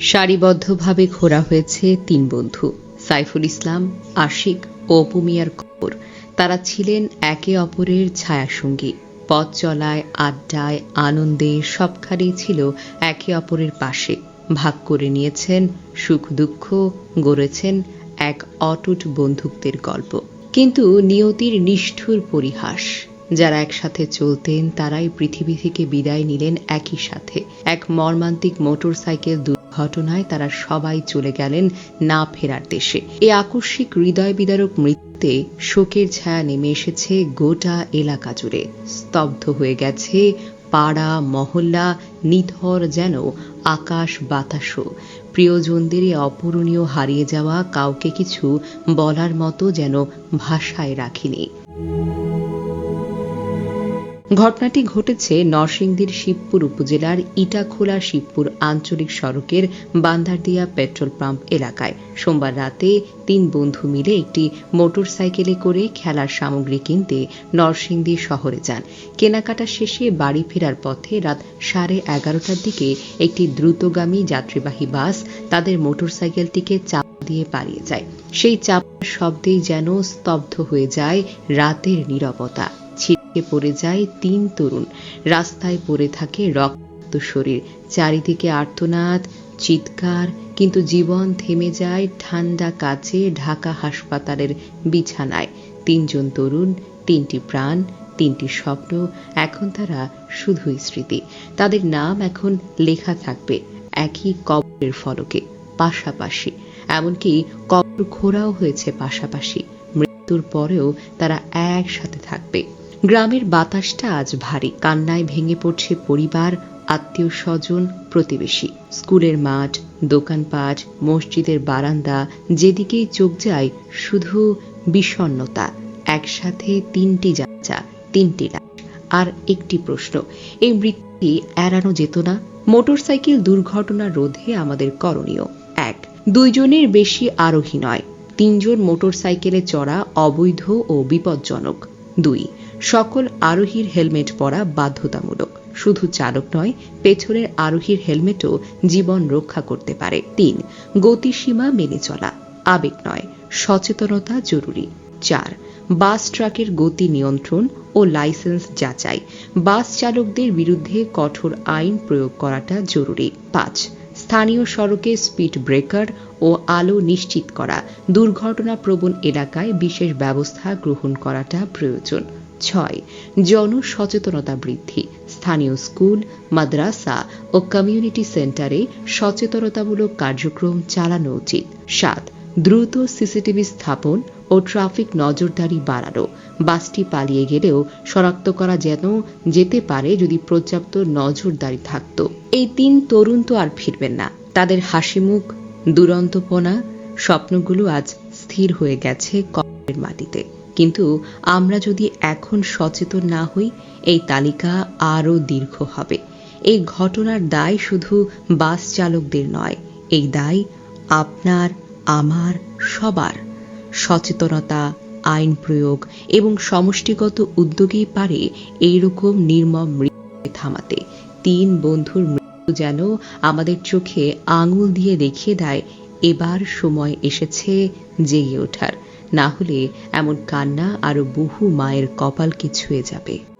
সারিবদ্ধভাবে ঘোরা হয়েছে তিন বন্ধু, সাইফুল ইসলাম, আশিক ও পুমিয়ার খবর তারা ছিলেন একে অপরের ছায়াসঙ্গী। পথ চলায়, আড্ডায়, আনন্দে সবখানেই ছিল একে অপরের পাশে। ভাগ করে নিয়েছেন, সুখ দুঃখ গড়েছেন এক অটুট বন্ধুত্বের গল্প। কিন্তু নিয়তির নিষ্ঠুর পরিহাস। যারা একসাথে চলতেন, তারাই পৃথিবী থেকে বিদায় নিলেন একই সাথে। এক মর্মান্তিক মোটরসাইকেল দুর্ঘটনায় তারা সবাই চলে গেলেন না ফেরার দেশে। এই আকস্মিক হৃদয় বিদারক মৃত্যুতে শোকের ছায়া নেমে এসেছে গোটা এলাকা জুড়ে। স্তব্ধ হয়ে গেছে পাড়া, মহল্লা, নিথর যেন আকাশ বাতাসও। প্রিয়জনদের অপূরণীয় হারিয়ে যাওয়া কাউকে কিছু বলার মতো যেন ভাষায় রাখিনি। ঘটনাটি ঘটেছে নরসিংদীর শিবপুর উপজেলার ইটাখোলা শিবপুর আঞ্চলিক সড়কের বান্দারদিয়া পেট্রোল পাম্প এলাকায়। সোমবার রাতে তিন বন্ধু মিলে একটি মোটরসাইকেলে করে খেলার সামগ্রী কিনতে নরসিংদী শহরে যান। কেনাকাটা শেষে বাড়ি ফেরার পথে রাত সাড়ে এগারোটার দিকে একটি দ্রুতগামী যাত্রীবাহী বাস তাদের মোটরসাইকেলটিকে চাপ দিয়ে পালিয়ে যায়। সেই চাপার শব্দেই যেন স্তব্ধ হয়ে যায় রাতের নীরবতা। ছিটকে পড়ে যায় তিন তরুণ। রাস্তায় পড়ে থাকে রক্ত শরীর। চারিদিকে আর্তনাদ, চিৎকার, কিন্তু জীবন থেমে যায় ঠান্ডা কাছে ঢাকা হাসপাতালের বিছানায়। তিনজন তরুণ, তিনটি প্রাণ, তিনটি স্বপ্ন, এখন তারা শুধুই স্মৃতি। তাদের নাম এখন লেখা থাকবে একই কবরের ফলকে, পাশাপাশি। এমনকি কবর খোঁড়াও হয়েছে পাশাপাশি। মৃত্যুর পরেও তারা একসাথে থাকবে। গ্রামের বাতাসটা আজ ভারী। কান্নায় ভেঙে পড়ছে পরিবার, আত্মীয় স্বজন, প্রতিবেশী। স্কুলের মাঠ, দোকানপাট, মসজিদের বারান্দা, যেদিকেই চোখ যায়, শুধু বিষণ্নতা একসাথে তিনটি যাচা তিনটি লাশ আর একটি প্রশ্ন, এই মৃত্যু এড়ানো যেত না? মোটরসাইকেল দুর্ঘটনা রোধে আমাদের করণীয় এক, দুইজনের বেশি আরোহী নয়। তিনজন মোটরসাইকেলে চড়া অবৈধ ও বিপজ্জনক। দুই সকল আরোহীর হেলমেট পরা বাধ্যতামূলক। শুধু চালক নয়, পেছনের আরোহীর হেলমেটও জীবন রক্ষা করতে পারে। তিন, গতিসীমা মেনে চলা। আবেগ নয়, সচেতনতা জরুরি। চার, বাস ট্রাকের গতি নিয়ন্ত্রণ ও লাইসেন্স যাচাই। বাস চালকদের বিরুদ্ধে কঠোর আইন প্রয়োগ করাটা জরুরি। পাঁচ, স্থানীয় সড়কে স্পিড ব্রেকার ও আলো নিশ্চিত করা। দুর্ঘটনা প্রবণ এলাকায় বিশেষ ব্যবস্থা গ্রহণ করাটা প্রয়োজন। ছয়, জনসচেতনতা বৃদ্ধি। স্থানীয় স্কুল, মাদ্রাসা ও কমিউনিটি সেন্টারে সচেতনতামূলক কার্যক্রম চালানো উচিত। সাত, দ্রুত সিসিটিভি স্থাপন ও ট্রাফিক নজরদারি বাড়ানো। বাসটি পালিয়ে গেলেও শনাক্ত করা যেন যেতে পারে যদি পর্যাপ্ত নজরদারি থাকত। এই তিন তরুণ তো আর ফিরবেন না। তাদের হাসিমুখ, দুরন্তপনা, স্বপ্নগুলো আজ স্থির হয়ে গেছে কবরের মাটিতে। কিন্তু আমরা যদি এখন সচেতন না হই, এই তালিকা আরও দীর্ঘ হবে। এই ঘটনার দায় শুধু বাস চালকদের নয়, এই দায় আপনার, আমার, সবার। সচেতনতা, আইন প্রয়োগ এবং সমষ্টিগত উদ্যোগেই পারে এইরকম নির্মম মৃত্যু থামাতে। তিন বন্ধুর মৃত্যু যেন আমাদের চোখে আঙুল দিয়ে দেখিয়ে দেয়, এবার সময় এসেছে জেগে ওঠার। না হলে এমন কান্না আরও বহু মায়ের কপালকে ছুঁয়ে যাবে।